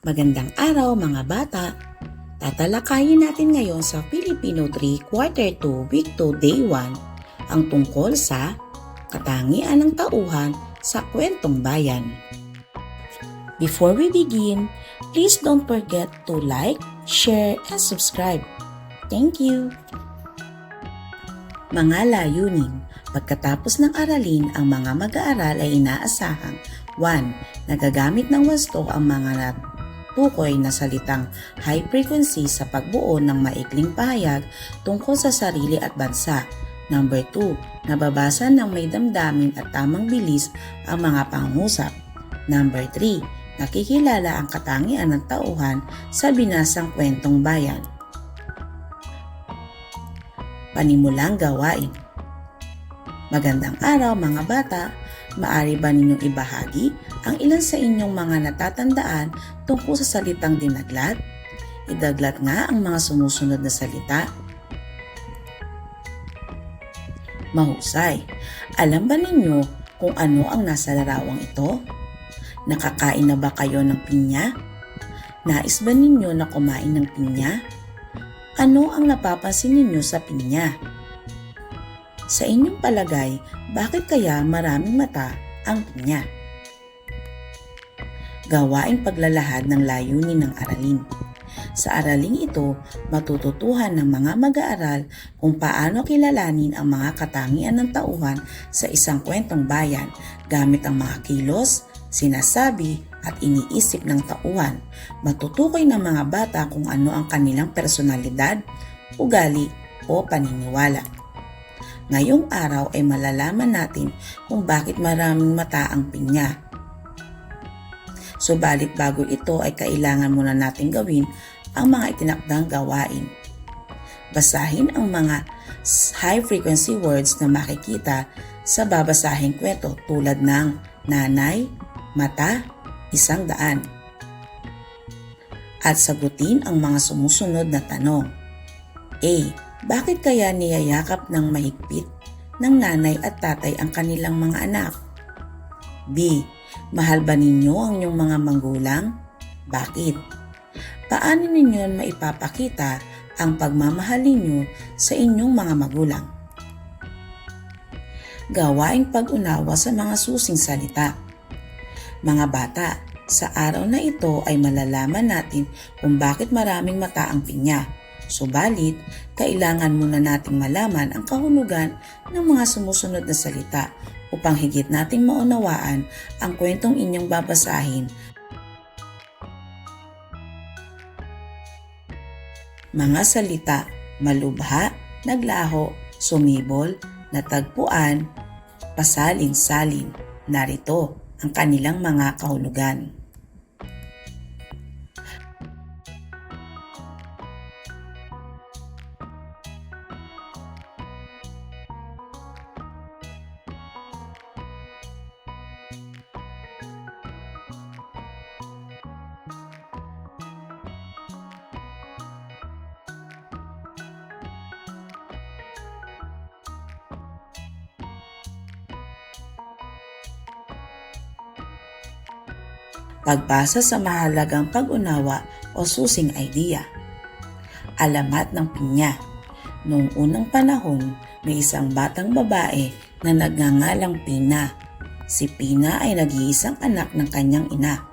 Magandang araw mga bata! Tatalakayin natin ngayon sa Filipino 3 Quarter 2 Week 2 Day 1 ang tungkol sa katangian ng tauhan sa kwentong bayan. Before we begin, please don't forget to like, share, and subscribe. Thank you! Mga layunin Pagkatapos ng aralin, ang mga mag-aaral ay inaasahang 1. Nagagamit ng wasto ang mga natukoy na salitang high frequency sa pagbuo ng maikling pahayag tungkol sa sarili at bansa. Number 2. Nababasa ng may damdamin at tamang bilis ang mga pangusap. Number 3. Nakikilala ang katangian ng tauhan sa binasang kwentong bayan. Panimulang gawain Magandang araw mga bata! Maari ba ninyong ibahagi ang ilan sa inyong mga natatandaan tungkol sa salitang dinaglat? Idaglat nga ang mga sumusunod na salita. Mahusay! Alam ba ninyo kung ano ang nasa larawang ito? Nakakain na ba kayo ng pinya? Nais ba ninyo na kumain ng pinya? Ano ang napapansin ninyo sa pinya? Sa inyong palagay, bakit kaya maraming mata ang pinya? Gawaing paglalahad ng layunin ng aralin. Sa araling ito, matututuhan ng mga mag-aaral kung paano kilalanin ang mga katangian ng tauhan sa isang kwentong bayan gamit ang mga kilos, sinasabi at iniisip ng tauhan. Matutukoy ng mga bata kung ano ang kanilang personalidad, ugali o paniniwala. Ngayong araw ay malalaman natin kung bakit maraming mata ang pinya. Subalit bago ito ay kailangan muna natin gawin ang mga itinakdang gawain. Basahin ang mga high frequency words na makikita sa babasahing kwento tulad ng nanay, mata, isang daan. At sagutin ang mga sumusunod na tanong. A. Bakit kaya niyayakap ng mahigpit ng nanay at tatay ang kanilang mga anak? B. Mahal ba ninyo ang inyong mga magulang? Bakit? Paano ninyo maipapakita ang pagmamahal ninyo sa inyong mga magulang? Gawaing pag-unawa sa mga susing salita. Mga bata, sa araw na ito ay malalaman natin kung bakit maraming mata ang pinya Subalit, kailangan muna nating malaman ang kahulugan ng mga sumusunod na salita upang higit nating maunawaan ang kwentong inyong babasahin. Mga salita, malubha, naglaho, sumibol, natagpuan, pasalin-salin. Narito ang kanilang mga kahulugan. Pagbasa sa mahalagang pag-unawa o susing idea. Alamat ng pinya. Noong unang panahon, may isang batang babae na nagngangalang Pina. Si Pina ay nag-iisang anak ng kanyang ina.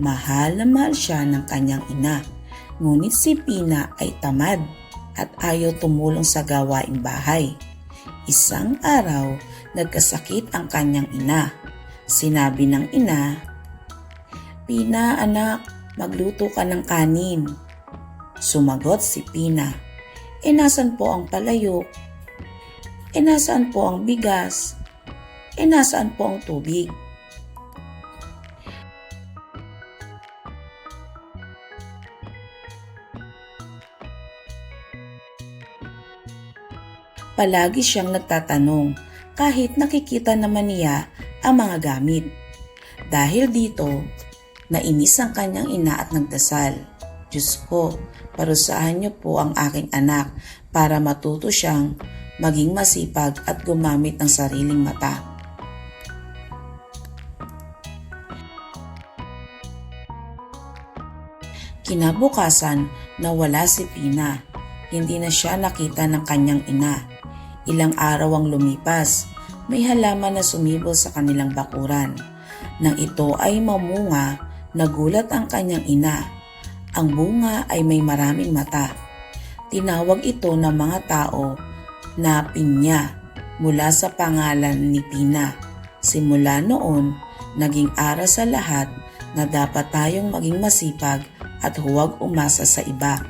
Mahal na mahal siya ng kanyang ina. Ngunit si Pina ay tamad at ayaw tumulong sa gawaing bahay. Isang araw, nagkasakit ang kanyang ina. Sinabi ng ina Pina, anak, magluto ka ng kanin. Sumagot si Pina. E nasan po ang palayok? E nasaan po ang bigas? E nasaan po ang tubig? Palagi siyang nagtatanong kahit nakikita naman niya ang mga gamit. Dahil dito, Nainis ang kanyang ina at nagdasal. Diyos ko, parusahan niyo po ang aking anak para matuto siyang maging masipag at gumamit ng sariling mata. Kinabukasan, nawala si Pina. Hindi na siya nakita ng kanyang ina. Ilang araw ang lumipas. May halaman na sumibol sa kanilang bakuran. Nang ito ay mamunga, nagulat ang kanyang ina. Ang bunga ay may maraming mata. Tinawag ito ng mga tao na pinya mula sa pangalan ni Pina. Simula noon, naging aras sa lahat na dapat tayong maging masipag at huwag umasa sa iba.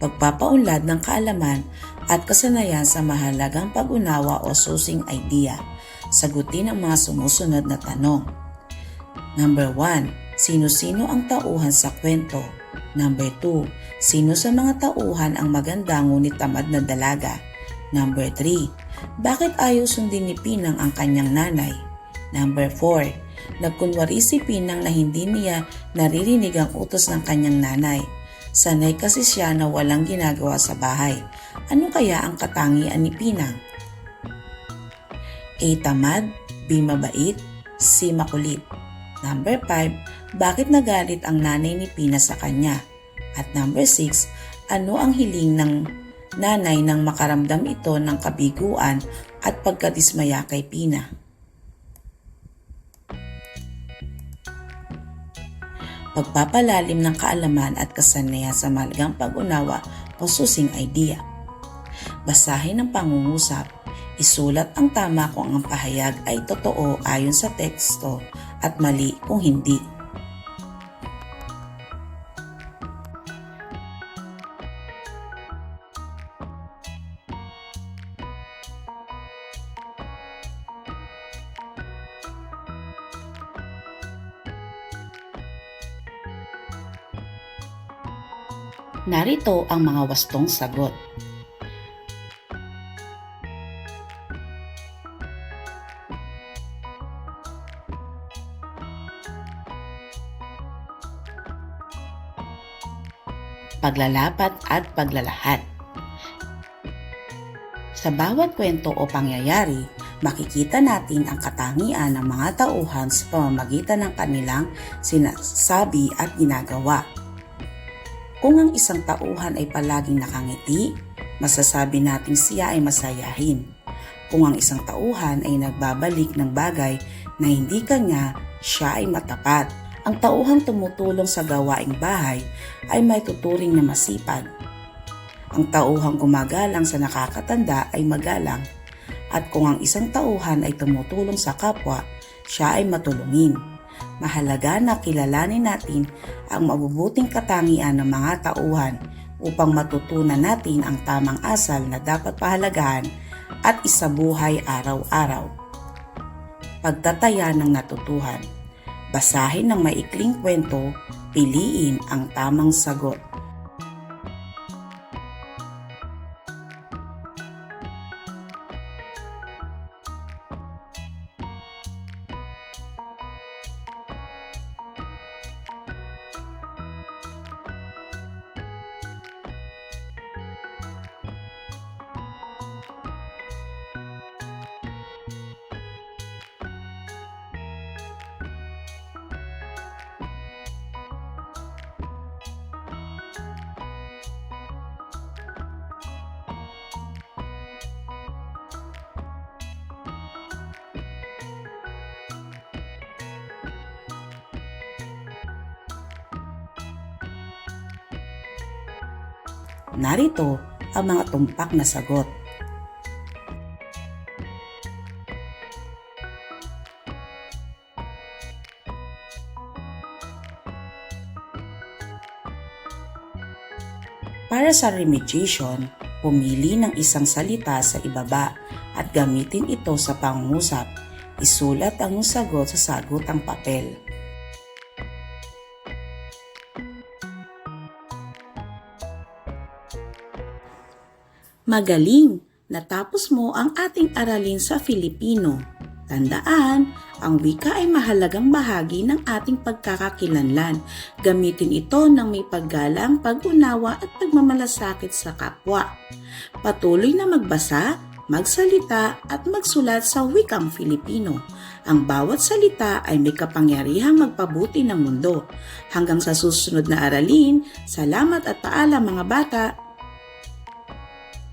Pagpapaunlad ng kaalaman at kasanayan sa mahalagang pag-unawa o susing idea. Sagutin ang mga sumusunod na tanong. Number 1. Sino-sino ang tauhan sa kwento? Number 2. Sino sa mga tauhan ang maganda ngunit tamad na dalaga? Number 3. Bakit ayaw sundin ni Pinang ang kanyang nanay? Number 4. Nagkunwari si Pinang na hindi niya naririnig ang utos ng kanyang nanay. Sanay kasi siya na walang ginagawa sa bahay. Ano kaya ang katangian ni Pinang? A. Tamad B. Mabait C. Makulit Number 5. Bakit nagalit ang nanay ni Pina sa kanya? At number 6. Ano ang hiling ng nanay nang makaramdam ito ng kabiguan at pagkadismaya kay Pina? Pagpapalalim ng kaalaman at kasanayan sa malagang pag-unawa o susing idea. Basahin ang pangungusap. Isulat ang tama kung ang pahayag ay totoo ayon sa teksto at mali kung hindi. Narito ang mga wastong sagot. Paglalapat at paglalahat. Sa bawat kwento o pangyayari, makikita natin ang katangian ng mga tauhan sa pamamagitan ng kanilang sinasabi at ginagawa. Kung ang isang tauhan ay palaging nakangiti, masasabi nating siya ay masayahin. Kung ang isang tauhan ay nagbabalik ng bagay na hindi kanya, siya ay matapat. Ang tauhang tumutulong sa gawaing bahay ay may tuturing na masipag. Ang tauhang gumagalang sa nakakatanda ay magalang. At kung ang isang tauhan ay tumutulong sa kapwa, siya ay matulungin mahalaga na kilalanin natin ang mabubuting katangian ng mga tauhan upang matutunan natin ang tamang asal na dapat pahalagahan at isabuhay araw-araw. Pagtataya ng natutuhan. Basahin ng maikling kwento, piliin ang tamang sagot. Narito ang mga tumpak na sagot. Para sa remediation, pumili ng isang salita sa ibaba at gamitin ito sa pangungusap. Isulat ang sagot sa sagutang papel. Magaling! Natapos mo ang ating aralin sa Filipino. Tandaan, ang wika ay mahalagang bahagi ng ating pagkakakilanlan. Gamitin ito ng may paggalang, pag-unawa at pagmamalasakit sa kapwa. Patuloy na magbasa, magsalita at magsulat sa wikang Filipino. Ang bawat salita ay may kapangyarihang magpabuti ng mundo. Hanggang sa susunod na aralin, salamat at paalam mga bata!